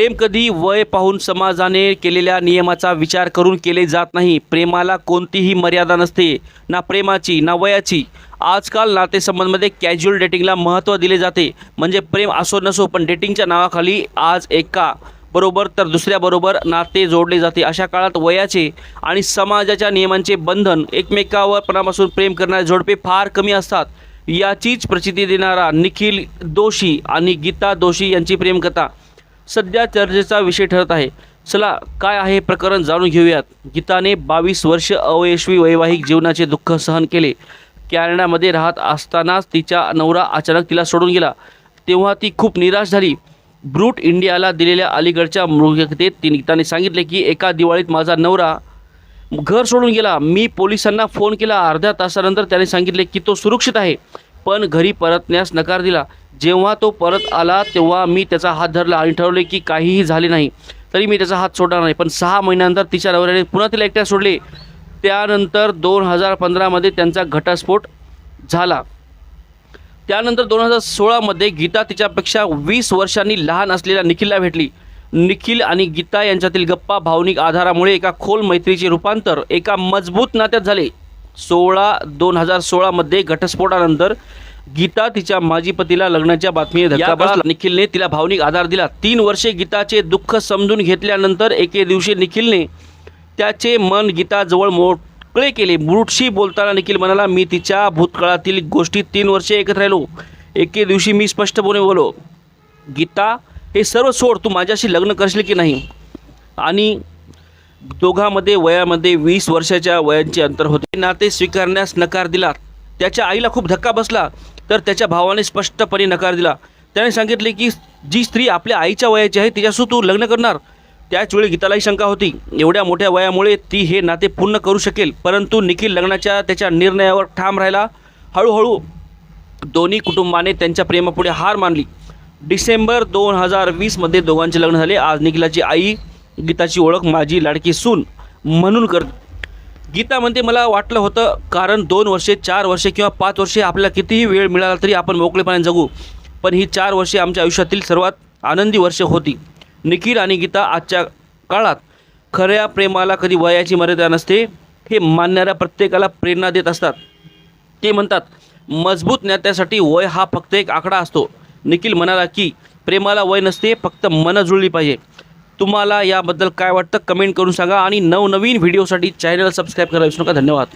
प्रेम कधी वय पाहून समाजाने केलेल्या नियमाचा विचार करून केले जात नाही. प्रेमाला कोणतीही मर्यादा नसते. ना प्रेमाची ना वयाची. आजकाल नातेसंबंधमध्ये कॅज्युअल डेटिंगला महत्त्व दिले जाते. म्हणजे प्रेम असो नसो पण डेटिंगच्या नावाखाली आज एका बरोबर तर दुसऱ्याबरोबर नाते जोडले जाते. अशा काळात वयाचे आणि समाजाच्या नियमांचे बंधन एकमेकावर पणापासून प्रेम करणारे जोडपे फार कमी असतात. याचीच प्रचिती देणारा निखिल दोषी आणि गीता दोषी यांची प्रेमकथा. सध्या चर्चेचा विषय ठरत आहे. चला काय आहे प्रकरण जाणून घेऊयात. गीताने बावीस वर्ष अयशस्वी वैवाहिक जीवनाचे दुःख सहन केले. कॅनडामध्ये राहत असतानाच तिचा नवरा अचानक तिला सोडून गेला. तेव्हा ती खूप निराश झाली. ब्रूट इंडियाला दिलेल्या अलीकडच्या मृगतेत ती गीताने सांगितले की एका दिवाळीत माझा नवरा घर सोडून गेला. मी पोलिसांना फोन केला. अर्ध्या तासानंतर त्याने सांगितले की तो सुरक्षित आहे. पण घरी परतण्यास नकार दिला. जेव्हा तो परत आला तेव्हा मी त्याचा हात धरला आणि ठरवले की काहीही झाले नाही तरी मी त्याचा हात सोडणार नाही. पण सहा महिन्यानंतर तिच्या नवऱ्याने पुन्हा तिला एकट्या सोडले. त्यानंतर दोन हजार पंधरामध्ये त्यांचा घटस्फोट झाला. त्यानंतर दोन हजार सोळामध्ये गीता तिच्यापेक्षा वीस वर्षांनी लहान असलेल्या निखिलला भेटली. निखिल आणि गीता यांच्यातील गप्पा भावनिक आधारामुळे एका खोल मैत्रीचे रूपांतर एका मजबूत नात्यात झाले. सोळा दोन हजार सोळामध्ये घटस्फोटानंतर गीता तिच्या माजी पतीला लग्नाच्या बातमी धक्का बसला. निखिलने तिला भावनिक आधार दिला. तीन वर्षे गीताचे दुःख समजून घेतल्यानंतर एके दिवशी निखिलने त्याचे मन गीताजवळ मोकळे केले. ब्रूटशी बोलताना निखिल म्हणाला मी तिच्या भूतकाळातील गोष्टी तीन वर्षे एकत्र राहिलो. एके दिवशी मी स्पष्टपणे बोलो गीता हे सर्व सोड. तू माझ्याशी लग्न करशील की नाही? आणि दोघांमध्ये वयामध्ये वीस वर्षाच्या वयांचे अंतर होते. नाते स्वीकारण्यास नकार दिला. त्याच्या आईला खूप धक्का बसला तर त्याच्या भावाने स्पष्टपणे नकार दिला. त्याने सांगितले की जी स्त्री आपल्या आईच्या वयाची आहे तिच्यासो तू लग्न करणार. त्याचवेळी गीतालाही शंका होती. एवढ्या मोठ्या वयामुळे ती हे नाते पूर्ण करू शकेल परंतु निखिल लग्नाच्या त्याच्या निर्णयावर ठाम राहिला. हळूहळू दोन्ही कुटुंबाने त्यांच्या प्रेमापुढे हार मानली. डिसेंबर दोन हजार वीसमध्ये दोघांचे लग्न झाले. आज निखिलाची आई गीताची ओळख माझी लाडकी सून म्हणून कर. गीता म्हणते मला वाटलं होतं कारण दोन वर्षे चार वर्षे किंवा पाच वर्षे आपल्याला कितीही वेळ मिळाला तरी आपण मोकळेपणाने जगू. पण ही चार वर्षे आमच्या आयुष्यातील सर्वात आनंदी वर्षे होती. निखिल आणि गीता आजच्या काळात खऱ्या प्रेमाला कधी वयाची मर्यादा नसते हे मानणाऱ्या प्रत्येकाला प्रेरणा देत असतात. ते म्हणतात मजबूत नात्यासाठी वय हा फक्त एक आकडा असतो. निखिल म्हणाला की प्रेमाला वय नसते फक्त मनं जुळली पाहिजे. तुम्हाला याबद्दल काय वाटतं कमेंट करून सांगा आणि नवनवीन व्हिडिओसाठी चॅनल सबस्क्राईब करायला विसरू नका. धन्यवाद.